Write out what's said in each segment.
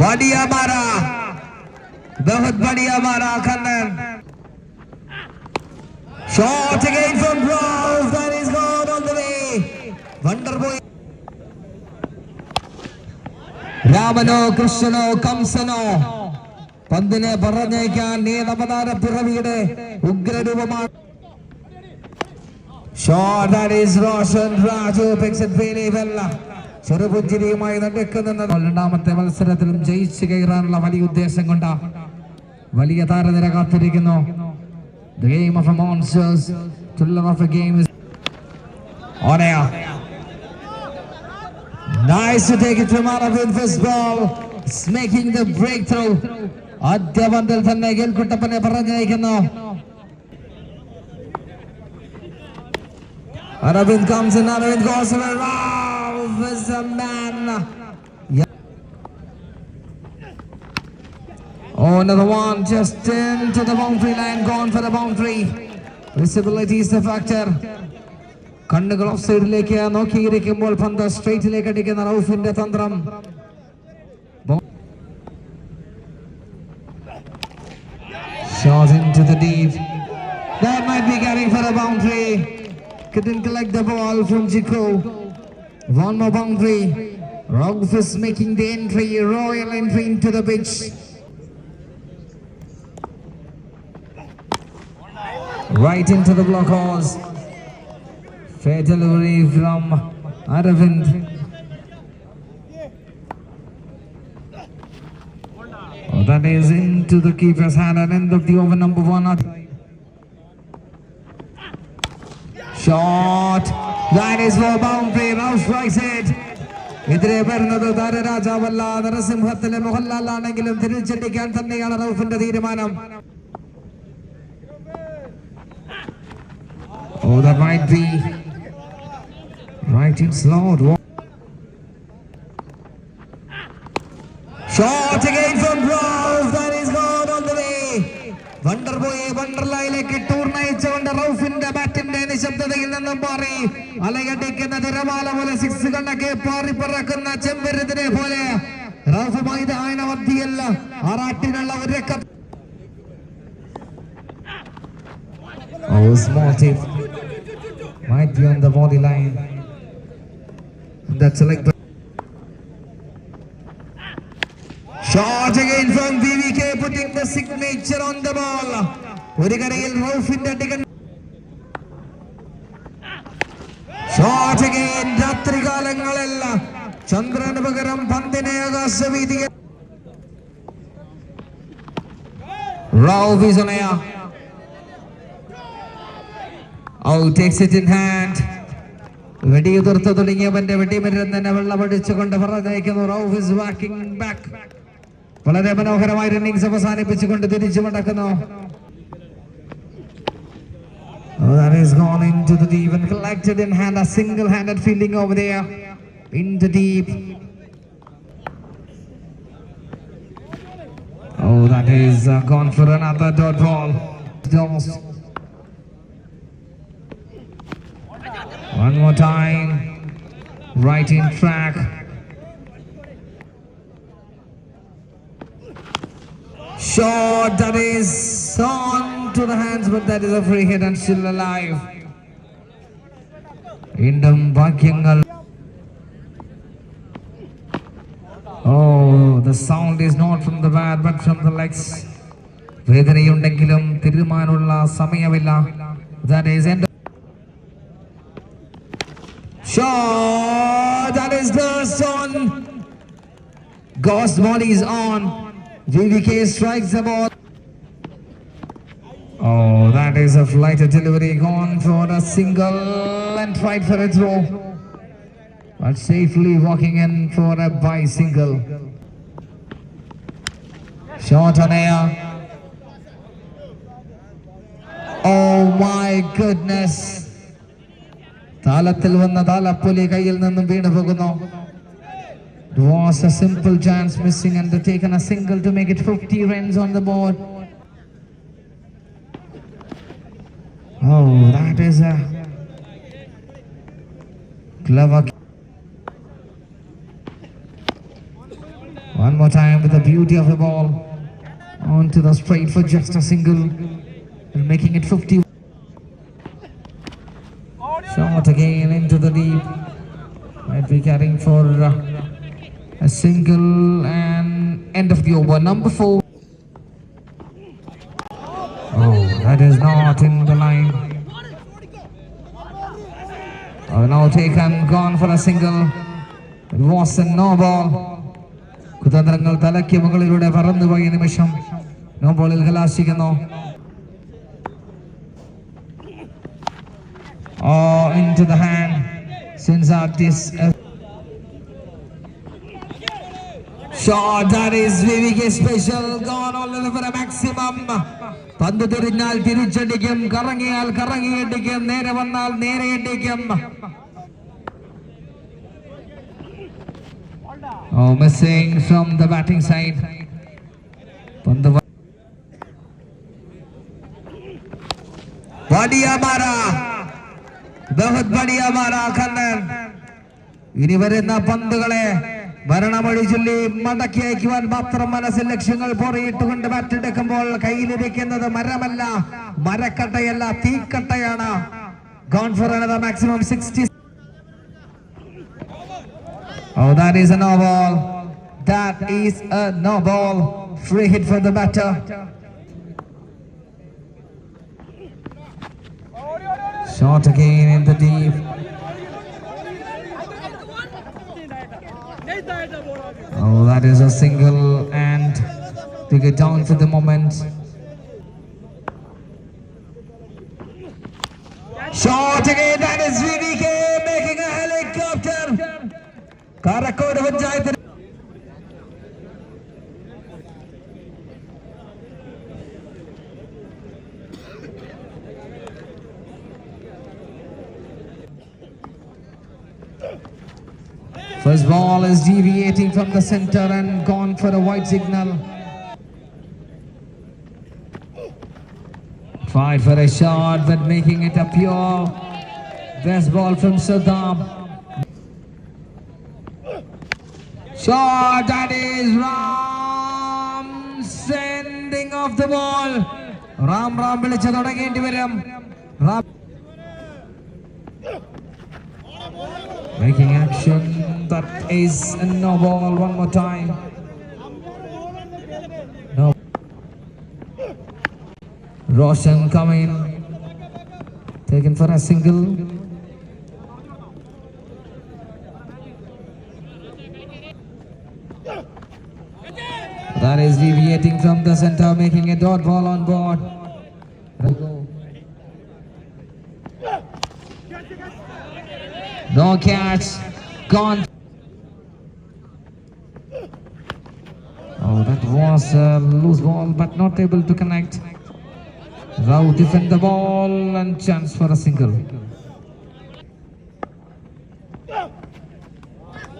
बढ़िया मारा बहुत बढ़िया मारा खन्नन Shot again from Ralph that is gone on the way. Wonder boy. രാമനോ കൃഷ്ണനോ കംസനോ പന്തിനെ പറഞ്ഞേക്കാൻ നീതപതാര പിറവിയുടെ ഉഗ്രരൂപമാണ് Shot that is Roshan Raju picks it really well. സ്വരപുഞ്ചിരിയുമായി നടക്കുന്നത്. രണ്ടാമത്തെ മത്സരത്തിലും ജയിച്ചു കയറാനുള്ള വലിയ ഉദ്ദേശം കൊണ്ടാ വലിയ താരനിര കാത്തിരിക്കുന്നു. ആദ്യപന്തിൽ തന്നെ കേൾക്കുട്ടപ്പനെ പറഞ്ഞയക്കുന്നു. അരവിന്ദ് കാംസൻ Aravind cost Ralph is a man. Yeah. Oh, another one just into the boundary line, gone for the boundary. Visibility is the factor. കണ്ണുകൾ ഓഫ് സൈഡിലേക്ക് നോക്കിയിരിക്കുമ്പോൾ പന്ത് സ്ട്രേറ്റിലേക്ക് അടിക്കുന്ന റൌഫിന്റെ തന്ത്രം Bo- Shot into the deep. That might be getting for a boundary. Couldn't collect the ball from Jico. One more boundary. Rauf is making the entry, royal entry into the pitch. Right into the block horse. Fair delivery from Aravind. Oh, that is into the keeper's hand and end of the over number one. Shot. എതിരെ വരുന്നത് താരരാജാവല്ല നരസിംഹത്തിലെ മോഹൻലാലാണെങ്കിലും തിരിച്ചടിക്കാൻ തന്നെയാണ് റൌഫിന്റെ തീരുമാനം Oh, that might be right in slow. Shot again from Ralph. That is gone on the way. ബോയെ നിശബ്ദതയിൽ നിന്നും മാറി അലയടിക്കുന്ന തിരമാല പോലെ six കണ്ണൊക്കെ പാറി പറക്കുന്ന ചെമ്പരുതിനെ പോലെ റൌഫ് മൈതാന മധ്യല്ല ആറാട്ടിനുള്ള ഒരു കത്ത് Oh. Might be on the body line. That's like. Shot again from VVK putting the signature on the ball. ഒരു കരയിൽ റൗഫിന്റെ അടികൻ ഷോട്ട് രാത്രികാലങ്ങളെല്ലാം ചന്ദ്രന് പകരം പന്തിനെ ആകാശവീതിയെ on air. Oh, takes it. വെടിയുതിർത്ത് തുടങ്ങിയവന്റെ വെടിമരുന്ന് തന്നെ വെള്ളമടിച്ചുകൊണ്ട് പറഞ്ഞയക്കുന്നു റൌഫ് ബാക്ക് വളരെ മനോഹരമായ റണ്ണിങ്സ് അവസാനിപ്പിച്ചുകൊണ്ട് തിരിച്ചു മടക്കുന്നു Oh, that is gone into the deep and collected in hand, a single-handed fielding over there into deep. Oh, that is uh, gone for another dot ball. Almost. One more time. Right in track. Shot that is on to the hands, but that is a free hit and still alive. വീണ്ടും ഭാഗ്യങ്ങൾ Oh, the sound is not from the bat but from the legs. വേദനയുണ്ടെങ്കിലും തീരുമാനമുള്ള സമയമില്ല That is end. Shot that is burst on. Ghost body is on. VVK strikes the ball. Oh, that is a flighted delivery gone for a single and tried for a throw. But safely walking in for a bicycle. Shot on air. Oh my goodness. താലത്തിൽ വന്ന താലപ്പൊലി കയ്യിൽ നിന്നും വീണു പോകുന്നു It was a simple chance missing and they taken a single to make it 50 runs on the board. Oh, that is a clever. One more time with the beauty of the ball. Onto the straight for just a single. And making it 50. Shot again into the deep. Might be carrying for uh, a single and end of the over. Number four. Oh, gone for a single. It was a no ball. കുതന്ത്രങ്ങൾ തലയ്ക്ക് മുകളിലൂടെ പറന്നുപോയ നിമിഷം no ബോളിൽ കലാശിക്കുന്നു Oh, into the hand. Sends out uh, shot. That is VVK special. Gone all over for a maximum. പന്ത് തിരിഞ്ഞാൽ തിരിച്ചടിക്കും കറങ്ങിയാൽ കറങ്ങിയടിക്കും നേരെ വന്നാൽ നേരെ Oh, missing from the batting side. പന്ത് വ- बढ़िया मारा बहुत बढ़िया मारा കണ്ണൻ ഇനി വരുന്ന പന്തുകളെ ഭരണമൊഴി ചൊല്ലി മടക്കി അയക്കുവാൻ മാത്രം മനസ്സിൽ ലക്ഷ്യങ്ങൾ പുറയിട്ടുകൊണ്ട് ബാറ്റെടുക്കുമ്പോൾ കയ്യിലിരിക്കുന്നത് മരമല്ല മരക്കട്ടയല്ല തീക്കട്ടയാണ് gone four another maximum 60 Oh, that is a no ball. That is a no ball. Free hit for the batter. Shot again in the deep. Oh, that is a single and take it down for the moment. Shot again, that is VDK making a helicopter. Karakode panchayat First ball is deviating from the center and gone for a white signal. Tried for a shot, but making it a pure best ball from Saddam. Shot that is Ram sending off the ball. Ram Ram വിളിച്ചു തുടങ്ങേണ്ടി വരും Ram Making action that is a no ball one more time. No. Roshan coming. Taken for a single. Deviating from the center, making a dot ball on board. No catch. Gone. Oh, that was a loose ball, but not able to connect. Rao defend the ball and chance for a single.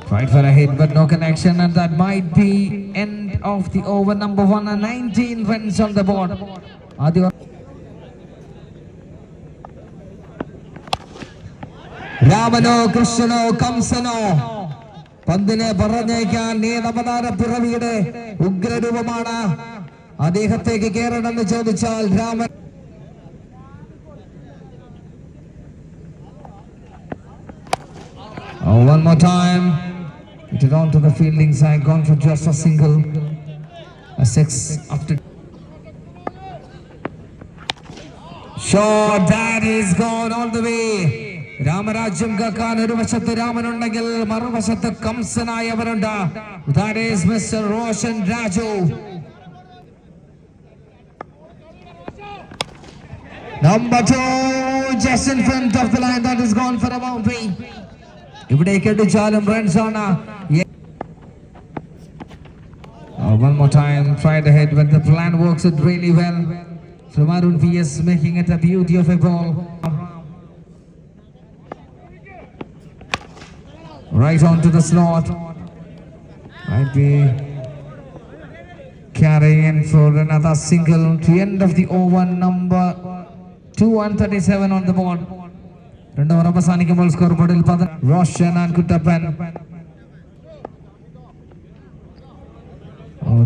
Tried for a hit, but no connection, and that might be end of the over. Number one and 19 runs on the board. Adi രാമനോ കൃഷ്ണനോ കംസനോ പന്തിനെ പറഞ്ഞേക്കാൻ നീലമതാര പിറവിയുടെ ഉഗ്രരൂപമാണ് അദ്ദേഹത്തേക്ക് Jodi ചോദിച്ചാൽ Raman Oh, one more time. It is on to the fielding side, gone for just a single. A six after. Shot that is gone all the way. Ram Rajya കാക്കാൻ ഒരു വശത്ത് രാമനുണ്ടെങ്കിൽ മറുവശത്ത് കംസനായവരുണ്ട് That is Mr. Roshan Raju Number two, just in front of the line, that is gone for a boundary. ഇവിടേക്ക് അടിച്ചാലും runs ആണ് one more time, tried ahead, but the plan works it really well. From Arun VS making it a beauty of a ball. Right onto the slot. Might be carrying in for another single to end of the over number 237 on the board. രണ്ട് over അവസാനിക്കുമ്പോൾ score ബോർഡിൽ Roshan and Kuttappan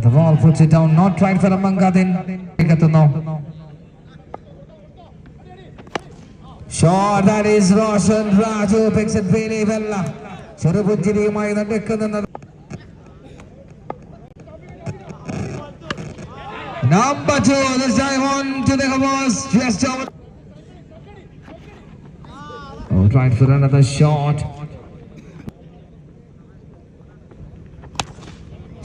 the ball puts it down. Not right for Mangadin. എത്തുന്നു Shot that is Roshan Raju picks it really well. ചെറുപുഞ്ചിരിയുമായി നടക്കുന്നത് Number two, this time on to the Hamas. Just over. Oh, trying for another shot.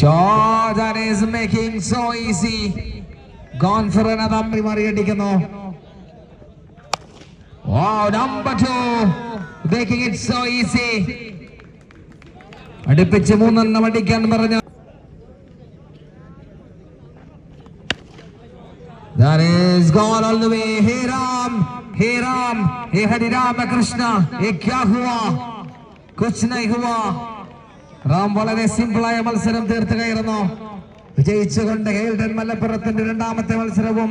Shot that is making so easy. Gone for another മറിയടിക്കുന്നു Wow, number two. Making it so easy. അടുപ്പിച്ച് മൂന്നെണ്ണം അടിക്കാൻ പറഞ്ഞ That is gone all the way. Hey Ram, hey Ram, hey Hari Rama Krishna, hey kya hua? Kuch nahi hua. Ram വളരെ സിമ്പിളായ മത്സരം തീർത്ത് കയറുന്നു വിജയിച്ചുകൊണ്ട് ഹെയിൽഡൻ മലപ്പുറത്തിന്റെ രണ്ടാമത്തെ മത്സരവും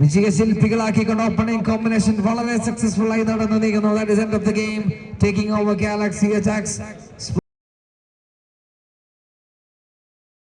വിജയശില്പികളാക്കിക്കൊണ്ട് ഓപ്പണിംഗ് കോമ്പിനേഷൻ വളരെ സക്സസ്ഫുൾ ആയി നടന്നു. നീങ്ങുന്നു. That end of game taking over galaxy attacks